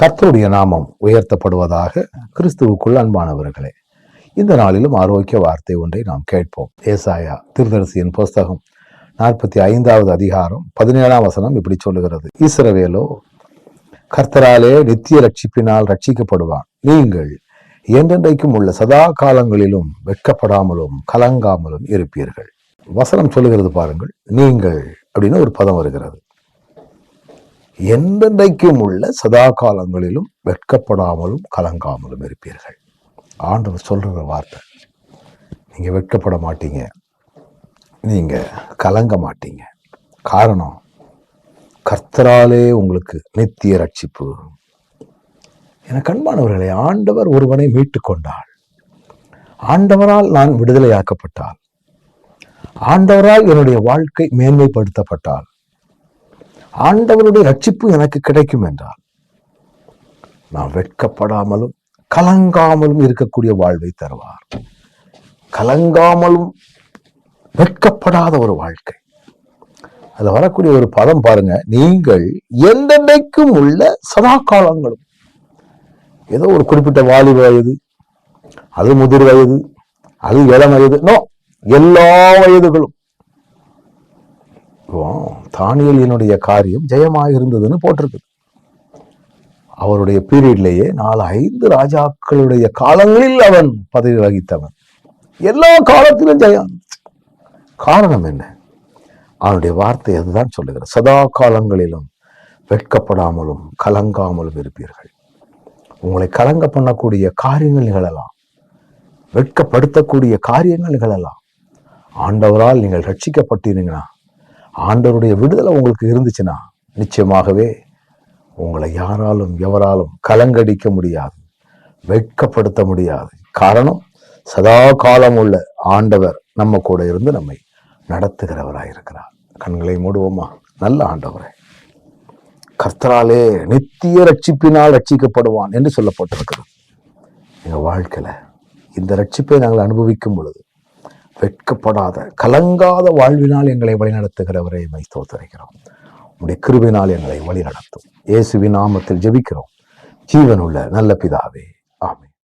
கர்த்தருடைய நாமம் உயர்த்தப்படுவதாக கிறிஸ்துவுக்குள் அன்பானவர்களே இந்த நாளிலும் ஆரோக்கிய வார்த்தை ஒன்றை நாம் கேட்போம். ஏசாயா திருதரிசியின் புஸ்தகம் நாற்பத்தி ஐந்தாவது அதிகாரம் பதினேழாம் வசனம் இப்படி சொல்லுகிறது. ஈஸ்வரவேலோ கர்த்தராலே நித்திய ரட்சிப்பினால் ரட்சிக்கப்படுவான் நீங்கள் என்றென்றைக்கும் உள்ள சதா காலங்களிலும் வெட்கப்படாமலும் கலங்காமலும் இருப்பீர்கள். வசனம் சொல்லுகிறது பாருங்கள். நீங்கள் அப்படின்னு ஒரு பதம் வருகிறது. என்றென்றைக்கும் உள்ள சதா காலங்களிலும் வெட்கப்படாமலும் கலங்காமலும் இருப்பீர்கள். ஆண்டவர் சொல்கிற வார்த்தை. நீங்கள் வெட்கப்பட மாட்டீங்க. நீங்கள் கலங்க மாட்டீங்க. காரணம் கர்த்தராலே உங்களுக்கு நித்திய ரட்சிப்பு. என கண்பானவர்களே ஆண்டவர் ஒருவனை மீட்டு கொண்டாள் ஆண்டவரால் நான் விடுதலையாக்கப்பட்டால் ஆண்டவரால் என்னுடைய வாழ்க்கை மேன்மைப்படுத்தப்பட்டால் ஆண்டவருடைய ரட்சிப்பு எனக்கு கிடைக்கும் என்றால் நான் வெட்கப்படாமலும் கலங்காமலும் இருக்கக்கூடிய வாழ்வை தருவார். கலங்காமலும் வெட்கப்படாத ஒரு வாழ்க்கை. அதுல வரக்கூடிய ஒரு பதம் பாருங்க. நீங்கள் என்றென்றைக்கும் உள்ள சதா காலங்களும். ஏதோ ஒரு குறிப்பிட்ட வாலிப வயது அது முதிர் வயது அது இளம் வயது. நோ எல்லா வயதுகளும். இப்போ தானியலினுடைய காரியம் ஜெயமாக இருந்ததுன்னு போட்டிருக்கு அவருடைய பீரியட்லேயே நாலு ஐந்து ராஜாக்களுடைய காலங்களில் அவன் பதவி வகித்தவன். எல்லா காலத்திலும் ஜெயம். காரணம் என்ன? அவனுடைய வார்த்தை அதுதான் சொல்லுகிறது. சதா காலங்களிலும் வெட்கப்படாமலும் கலங்காமலும் இருப்பீர்கள். உங்களை கலங்க பண்ணக்கூடிய காரியங்கள் நிகழலாம் வெட்கப்படுத்தக்கூடிய காரியங்கள் நிகழலாம் ஆண்டவரால் நீங்கள் ரட்சிக்கப்பட்டீங்கன்னா ஆண்டவருடைய விடுதலை உங்களுக்கு இருந்துச்சுன்னா நிச்சயமாகவே உங்களை யாராலும் எவராலும் கலங்கடிக்க முடியாது வெட்கப்படுத்த முடியாது. காரணம் சதா காலம் உள்ள ஆண்டவர் நம்ம கூட இருந்து நம்மை நடத்துகிறவராயிருக்கிறார் கண்களை மூடுவோமா? நல்ல ஆண்டவரே. கர்த்தராலே நித்திய ரட்சிப்பினால் ரட்சிக்கப்படுவான் என்று சொல்லப்பட்டிருக்கிறது. எங்கள் வாழ்க்கையில் இந்த ரட்சிப்பை நாங்கள் அனுபவிக்கும் பொழுது வெட்கப்படாத கலங்காத வாழ்வினால் எங்களை வழிநடத்துகிறவரை மை ஸ்தோத்தரிக்கிறோம். உடைய கிருபினால் எங்களை வழிநடத்தும். இயேசுவின் நாமத்தில் ஜெபிக்கிறோம். ஜீவனுள்ள நல்ல பிதாவே ஆமென்.